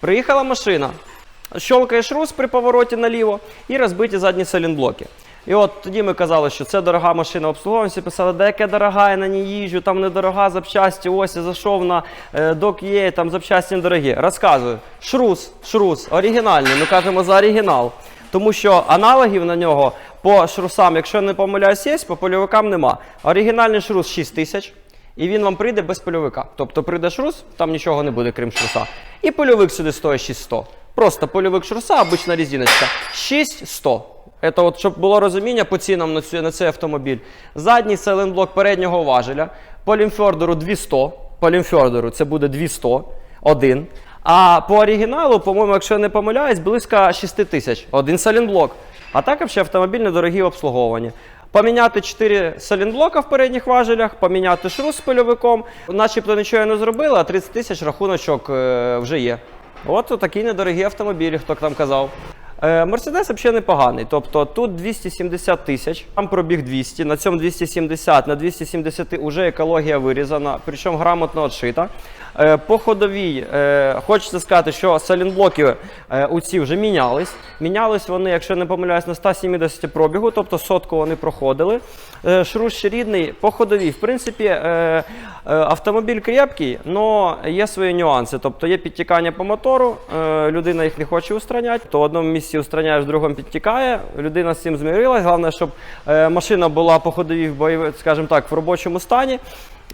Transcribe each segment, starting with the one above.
Приїхала машина, щолкає шрус при повороті наліво і розбиті задні салінблоки. І от тоді ми казали, що це дорога машина обслуговування. Всі писали, де яке дорога, я на ній їжджу, там недорога запчасті, ось я зайшов на е, док є, там запчасті недорогі. Розказую, шрус, шрус, оригінальний, ми кажемо за оригінал. Тому що аналогів на нього по шрусам, якщо не помиляюсь, є, по польовикам нема. Оригінальний шрус 6 тисяч. І він вам прийде без польовика. Тобто прийде шрус, там нічого не буде, крім шруса. І польовик сюди стоїть 6100. Просто польовик шруса, обична резиночка. 6100. Це от, щоб було розуміння по цінам на, цю, на цей автомобіль. Задній селенблок переднього важеля. По лімфьордеру 200. По лімфьордеру це буде 200. Один. А по оригіналу, по-моєму, якщо я не помиляюсь, близько 6 тисяч. Один салінблок. А так взагалі автомобіль недорогі в обслуговуванні. Поміняти 4 салінблока в передніх важелях, поміняти шрус з пильовиком. Начебто нічого не зробили, а 30 тисяч рахуночок е, вже є. От такі недорогі автомобілі, хто там казав. Е, Мерседес взагалі непоганий. Тобто тут 270 тисяч, там пробіг 200, на цьому 270, на 270 вже екологія вирізана, причому грамотно отшита. Е, По ходовій е, хочеться сказати, що салінблоки у ці вже мінялись. Мінялись вони, якщо не помиляюсь, на 170 пробігу, тобто сотку вони проходили. Шрус ще рідний. По ходовій, в принципі, автомобіль крепкий, але є свої нюанси. Тобто є підтікання по мотору, людина їх не хоче устраняти, то в одному місці устраняєш, в другому підтікає. Людина з цим змирилась. Головне, щоб е, машина була по ходовій скажімо так, в робочому стані.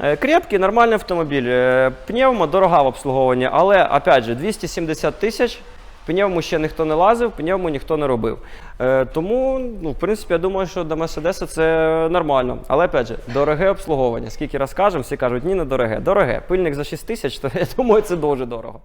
Е, Крепкий, нормальний автомобіль. Е, Пневмо дорога в обслуговуванні, але опять же 270 тисяч. Пневму ще ніхто не лазив, пневму ніхто не робив. Е, тому, ну, в принципі, я думаю, що до Мерседеса це нормально. Але опять же, дороге обслуговування. Скільки раз кажемо, всі кажуть, ні, не дороге. Дороге. Пильник за 6 тисяч, то я думаю, це дуже дорого.